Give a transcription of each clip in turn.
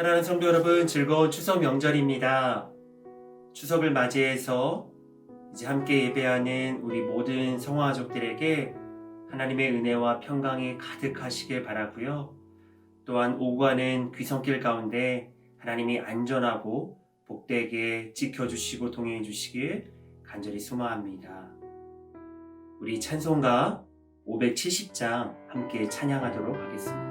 사랑하는 성도 여러분, 즐거운 추석 명절입니다. 추석을 맞이해서 이제 함께 예배하는 우리 모든 성화가족들에게 하나님의 은혜와 평강이 가득하시길 바라고요. 또한 오가는 귀성길 가운데 하나님이 안전하고 복되게 지켜주시고 동행해 주시길 간절히 소망합니다. 우리 찬송가 570장 함께 찬양하도록 하겠습니다.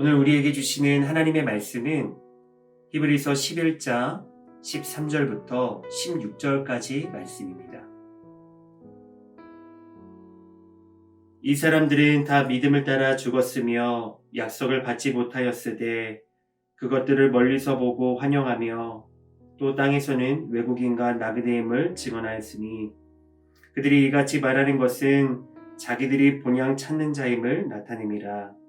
오늘 우리에게 주시는 하나님의 말씀은 히브리서 11장 13절부터 16절까지 말씀입니다. 이 사람들은 다 믿음을 따라 죽었으며 약속을 받지 못하였으되 그것들을 멀리서 보고 환영하며 또 땅에서는 외국인과 나그네임을 증언하였으니 그들이 이같이 말하는 것은 자기들이 본향 찾는 자임을 나타냄이라.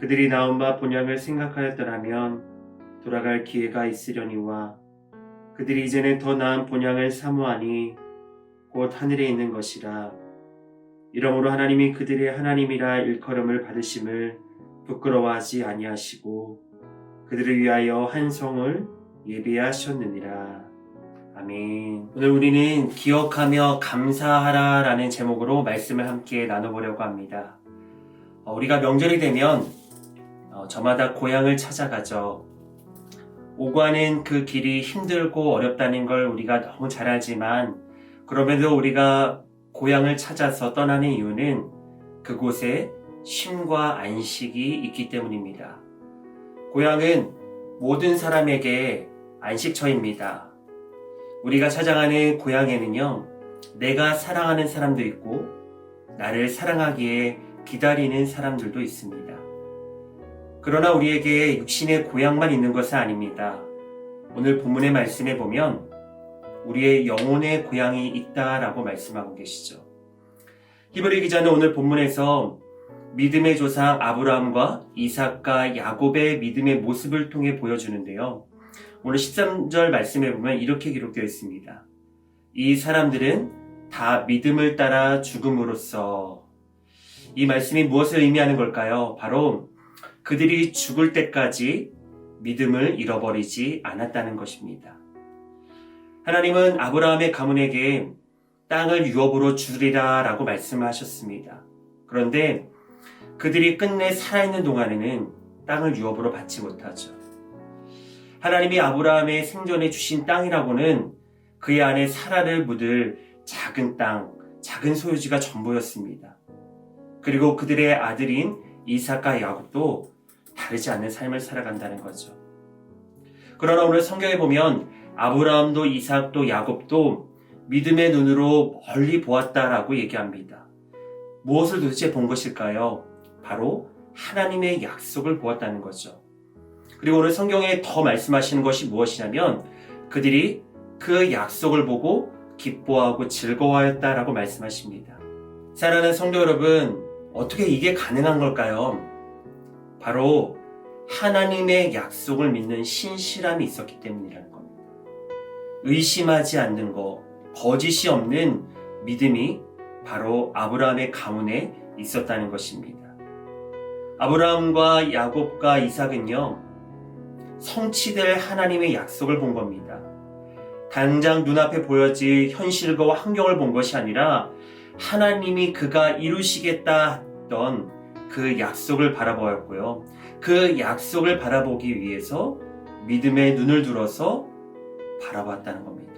그들이 나온 바 본향을 생각하였더라면 돌아갈 기회가 있으려니와 그들이 이제는 더 나은 본향을 사모하니 곧 하늘에 있는 것이라. 이러므로 하나님이 그들의 하나님이라 일컬음을 받으심을 부끄러워하지 아니하시고 그들을 위하여 한 성을 예비하셨느니라. 아멘. 오늘 우리는 기억하며 감사하라 라는 제목으로 말씀을 함께 나눠보려고 합니다. 어, 우리가 명절이 되면 어, 저마다 고향을 찾아가죠. 오가는 그 길이 힘들고 어렵다는 걸 우리가 너무 잘 알지만 그럼에도 우리가 고향을 찾아서 떠나는 이유는 그곳에 쉼과 안식이 있기 때문입니다. 고향은 모든 사람에게 안식처입니다. 우리가 찾아가는 고향에는요, 내가 사랑하는 사람도 있고, 나를 사랑하기에 기다리는 사람들도 있습니다. 그러나 우리에게 육신의 고향만 있는 것은 아닙니다. 오늘 본문의 말씀에 보면 우리의 영혼의 고향이 있다라고 말씀하고 계시죠. 히브리 기자는 오늘 본문에서 믿음의 조상 아브라함과 이삭과 야곱의 믿음의 모습을 통해 보여주는데요. 오늘 13절 말씀에 보면 이렇게 기록되어 있습니다. 이 사람들은 다 믿음을 따라 죽음으로써 이 말씀이 무엇을 의미하는 걸까요? 바로 그들이 죽을 때까지 믿음을 잃어버리지 않았다는 것입니다. 하나님은 아브라함의 가문에게 땅을 유업으로 주리라 라고 말씀하셨습니다. 그런데 그들이 끝내 살아있는 동안에는 땅을 유업으로 받지 못하죠. 하나님이 아브라함의 생전에 주신 땅이라고는 그의 안에 사라를 묻을 작은 땅, 작은 소유지가 전부였습니다. 그리고 그들의 아들인 이삭과 야곱도 다르지 않는 삶을 살아간다는 거죠. 그러나 오늘 성경에 보면 아브라함도 이삭도 야곱도 믿음의 눈으로 멀리 보았다라고 얘기합니다. 무엇을 도대체 본 것일까요? 바로 하나님의 약속을 보았다는 거죠. 그리고 오늘 성경에 더 말씀하시는 것이 무엇이냐면 그들이 그 약속을 보고 기뻐하고 즐거워하였다라고 말씀하십니다. 사랑하는 성도 여러분, 어떻게 이게 가능한 걸까요? 바로 하나님의 약속을 믿는 신실함이 있었기 때문이라는 겁니다. 의심하지 않는 것, 거짓이 없는 믿음이 바로 아브라함의 가문에 있었다는 것입니다. 아브라함과 야곱과 이삭은요, 성취될 하나님의 약속을 본 겁니다. 당장 눈앞에 보여질 현실과 환경을 본 것이 아니라 하나님이 그가 이루시겠다 했던 그 약속을 바라보았고요. 그 약속을 바라보기 위해서 믿음의 눈을 들어서 바라봤다는 겁니다.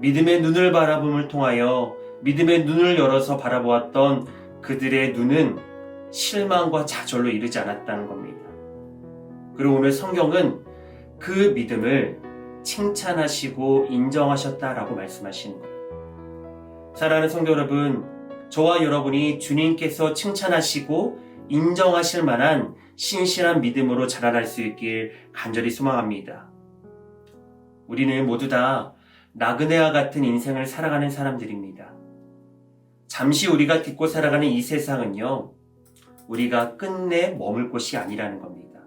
믿음의 눈을 바라봄을 통하여 믿음의 눈을 열어서 바라보았던 그들의 눈은 실망과 좌절로 이르지 않았다는 겁니다. 그리고 오늘 성경은 그 믿음을 칭찬하시고 인정하셨다라고 말씀하시는 거예요. 사랑하는 성도 여러분, 저와 여러분이 주님께서 칭찬하시고 인정하실 만한 신실한 믿음으로 자라날 수 있길 간절히 소망합니다. 우리는 모두 다 나그네와 같은 인생을 살아가는 사람들입니다. 잠시 우리가 딛고 살아가는 이 세상은요, 우리가 끝내 머물 곳이 아니라는 겁니다.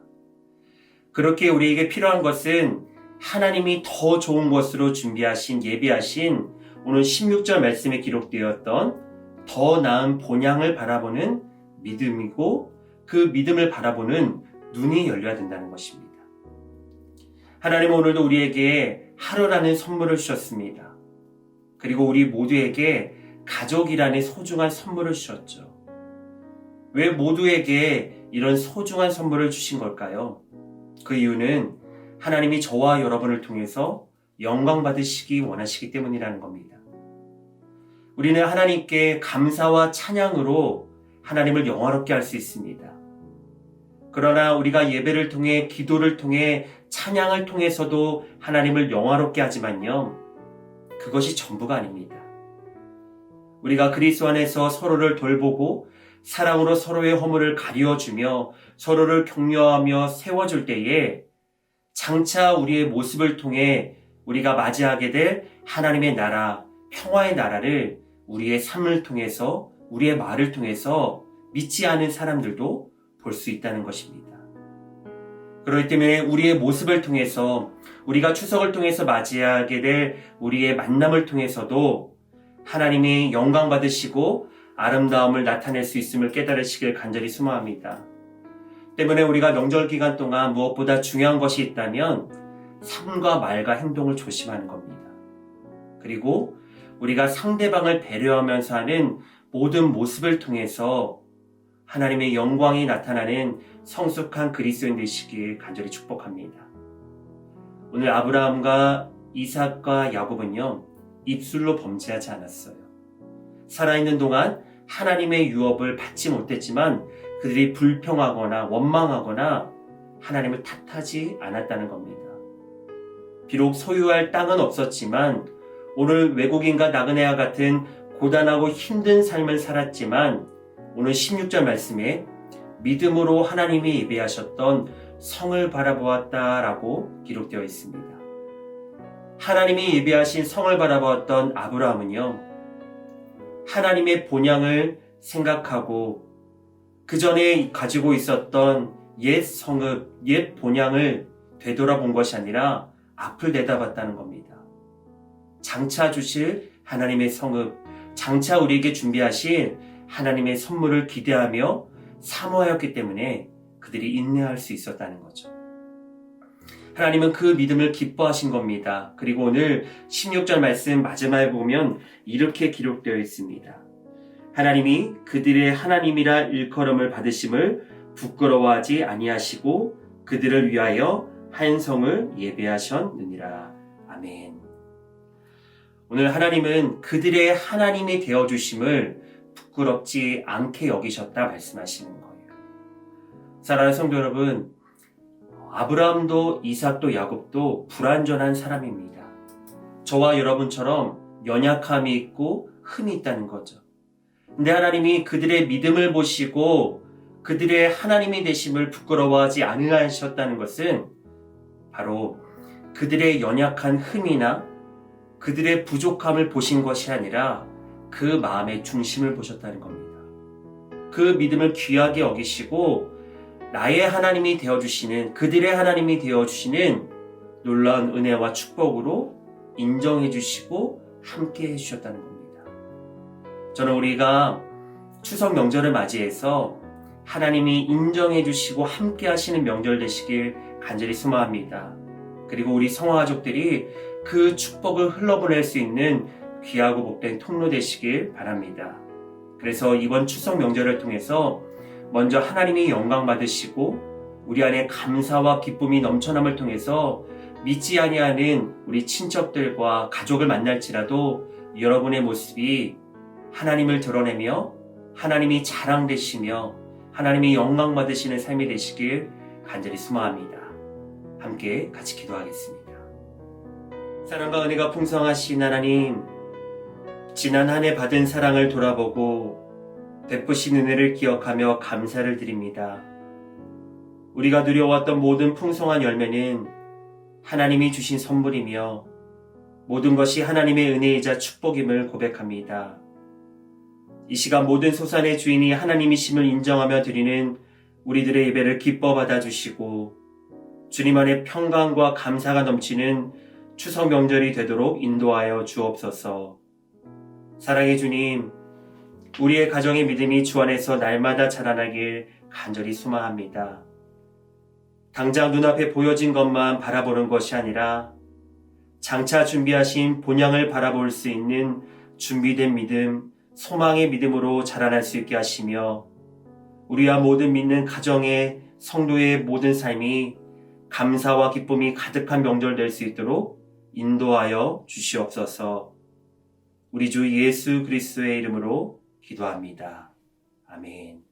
그렇게 우리에게 필요한 것은 하나님이 더 좋은 것으로 준비하신, 예비하신 오늘 16절 말씀에 기록되었던 더 나은 본향을 바라보는 믿음이고 그 믿음을 바라보는 눈이 열려야 된다는 것입니다. 하나님은 오늘도 우리에게 하루라는 선물을 주셨습니다. 그리고 우리 모두에게 가족이라는 소중한 선물을 주셨죠. 왜 모두에게 이런 소중한 선물을 주신 걸까요? 그 이유는 하나님이 저와 여러분을 통해서 영광 받으시기 원하시기 때문이라는 겁니다. 우리는 하나님께 감사와 찬양으로 하나님을 영화롭게 할 수 있습니다. 그러나 우리가 예배를 통해 기도를 통해 찬양을 통해서도 하나님을 영화롭게 하지만요. 그것이 전부가 아닙니다. 우리가 그리스도 안에서 서로를 돌보고 사랑으로 서로의 허물을 가리워주며 서로를 격려하며 세워줄 때에 장차 우리의 모습을 통해 우리가 맞이하게 될 하나님의 나라, 평화의 나라를 우리의 삶을 통해서, 우리의 말을 통해서 믿지 않은 사람들도 볼 수 있다는 것입니다. 그렇기 때문에 우리의 모습을 통해서, 우리가 추석을 통해서 맞이하게 될 우리의 만남을 통해서도 하나님이 영광 받으시고 아름다움을 나타낼 수 있음을 깨달으시길 간절히 소망합니다. 때문에 우리가 명절 기간 동안 무엇보다 중요한 것이 있다면 삶과 말과 행동을 조심하는 겁니다. 그리고 우리가 상대방을 배려하면서 하는 모든 모습을 통해서 하나님의 영광이 나타나는 성숙한 그리스도인 되시길 간절히 축복합니다. 오늘 아브라함과 이삭과 야곱은요, 입술로 범죄하지 않았어요. 살아있는 동안 하나님의 유업을 받지 못했지만 그들이 불평하거나 원망하거나 하나님을 탓하지 않았다는 겁니다. 비록 소유할 땅은 없었지만 오늘 외국인과 나그네와 같은 고단하고 힘든 삶을 살았지만 오늘 16절 말씀에 믿음으로 하나님이 예배하셨던 성을 바라보았다라고 기록되어 있습니다. 하나님이 예배하신 성을 바라보았던 아브라함은요, 하나님의 본향을 생각하고 그 전에 가지고 있었던 옛 성읍, 옛 본향을 되돌아본 것이 아니라 앞을 내다봤다는 겁니다. 장차 주실 하나님의 성읍, 장차 우리에게 준비하실 하나님의 선물을 기대하며 사모하였기 때문에 그들이 인내할 수 있었다는 거죠. 하나님은 그 믿음을 기뻐하신 겁니다. 그리고 오늘 16절 말씀 마지막에 보면 이렇게 기록되어 있습니다. 하나님이 그들의 하나님이라 일컬음을 받으심을 부끄러워하지 아니하시고 그들을 위하여 한 성을 예배하셨느니라. 아멘. 오늘 하나님은 그들의 하나님이 되어 주심을 부끄럽지 않게 여기셨다 말씀하시는 거예요. 사랑하는 성도 여러분, 아브라함도 이삭도 야곱도 불완전한 사람입니다. 저와 여러분처럼 연약함이 있고 흠이 있다는 거죠. 근데 하나님이 그들의 믿음을 보시고 그들의 하나님이 되심을 부끄러워하지 않으셨다는 것은 바로 그들의 연약한 흠이나 그들의 부족함을 보신 것이 아니라 그 마음의 중심을 보셨다는 겁니다. 그 믿음을 귀하게 여기시고 나의 하나님이 되어주시는 그들의 하나님이 되어주시는 놀라운 은혜와 축복으로 인정해 주시고 함께 해 주셨다는 겁니다. 저는 우리가 추석 명절을 맞이해서 하나님이 인정해 주시고 함께 하시는 명절 되시길 간절히 소망합니다. 그리고 우리 성화가족들이 그 축복을 흘러보낼 수 있는 귀하고 복된 통로 되시길 바랍니다. 그래서 이번 추석 명절을 통해서 먼저 하나님이 영광 받으시고 우리 안에 감사와 기쁨이 넘쳐남을 통해서 믿지 아니하는 우리 친척들과 가족을 만날지라도 여러분의 모습이 하나님을 드러내며 하나님이 자랑되시며 하나님이 영광 받으시는 삶이 되시길 간절히 소망합니다. 함께 같이 기도하겠습니다. 사랑과 은혜가 풍성하신 하나님, 지난 한 해 받은 사랑을 돌아보고 베푸신 은혜를 기억하며 감사를 드립니다. 우리가 누려왔던 모든 풍성한 열매는 하나님이 주신 선물이며 모든 것이 하나님의 은혜이자 축복임을 고백합니다. 이 시간 모든 소산의 주인이 하나님이심을 인정하며 드리는 우리들의 예배를 기뻐 받아주시고 주님 안에 평강과 감사가 넘치는 추석 명절이 되도록 인도하여 주옵소서. 사랑의 주님, 우리의 가정의 믿음이 주 안에서 날마다 자라나길 간절히 소망합니다. 당장 눈앞에 보여진 것만 바라보는 것이 아니라 장차 준비하신 본향을 바라볼 수 있는 준비된 믿음, 소망의 믿음으로 자라날 수 있게 하시며 우리와 모든 믿는 가정의 성도의 모든 삶이 감사와 기쁨이 가득한 명절 될 수 있도록 인도하여 주시옵소서. 우리 주 예수 그리스도의 이름으로 기도합니다. 아멘.